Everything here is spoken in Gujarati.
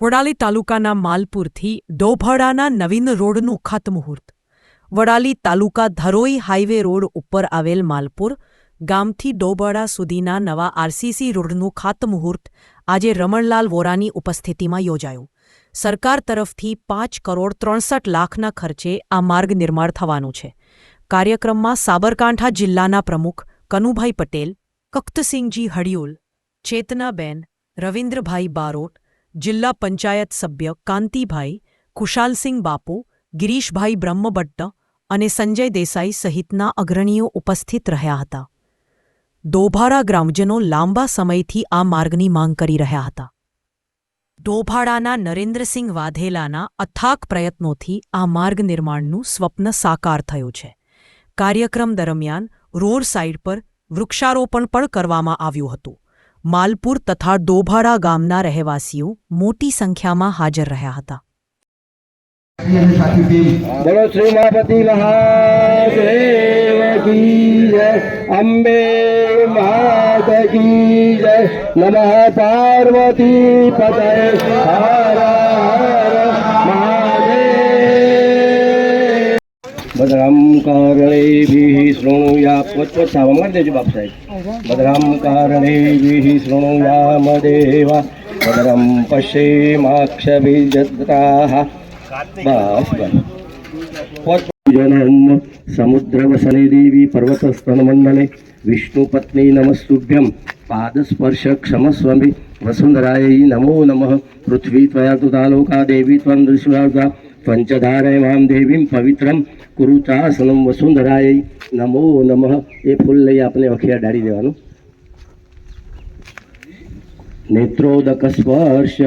વડાલી તાલુકાના માલપુરથી ડોભાડાના નવીન રોડનું ખાતમુહૂર્ત. વડાલી તાલુકા ધરોઈ હાઈવે રોડ ઉપર આવેલ માલપુર ગામથી ડોબાડા સુધીના નવા આરસીસી રોડનું ખાતમુહૂર્ત આજે રમણલાલ વોરાની ઉપસ્થિતિમાં યોજાયું. સરકાર તરફથી પાંચ કરોડ ત્રણસઠ લાખના ખર્ચે આ માર્ગ નિર્માણ થવાનું છે. કાર્યક્રમમાં સાબરકાંઠા જિલ્લાના પ્રમુખ કનુભાઈ પટેલ કખ્તસિંહજી હડિયુલ, ચેતનાબેન, રવિન્દ્રભાઈ બારોટ જિલ્લા પંચાયત સભ્ય કાંતિભાઈ ખુશાલસિંહ બાપુ, ગિરીશભાઈ બ્રહ્મભટ્ટ અને સંજય દેસાઈ સહિતના અગ્રણીઓ ઉપસ્થિત રહ્યા હતા. ડોભાડા ગ્રામજનો લાંબા સમયથી આ માર્ગની માંગ કરી રહ્યા હતા. ડોભાડાના નરેન્દ્રસિંહ વાધેલાના અથાક પ્રયત્નોથી આ માર્ગ નિર્માણનું સ્વપ્ન સાકાર થયું છે. કાર્યક્રમ દરમિયાન રોડ સાઇડ પર વૃક્ષારોપણ પણ કરવામાં આવ્યું હતું. માલપુર તથા ડોભાડા ગામના રહેવાસીઓ મોટી સંખ્યામાં હાજર રહ્યા હતા. અંબે માત જય, નમઃ પાર્વતી પતય બદરામ કારણેભિः શૃણુયા પોત પોત સાવા મારી દેજો બાપ સાહેબ. બદરામ કારણેભિः શૃણુયામ દેવા. બદરમ પશ્યેમાક્ષભિજત્રાः બસ બસ પોત જનમ સમુદ્રવસને દેવી પર્વતસ્તનમંડલે વિષ્ણુપત્ની નમસ્તુભ્યમ પાદસ્પર્શ ક્ષમસ્વામી વસુંધરાય નમો નમઃ. પૃથ્વી ત્વયા તુતાલોકા દેવી ત્વં દૃશ્યા પંચધારય મામ દેવીમ પવિત્રમ કુરુચાસનમ વસુંધરાય નમો નમઃ એ ફૂલ લઈ આપણે અખિયા ડાળી દેવાનું નેત્રોદક સ્પર્શ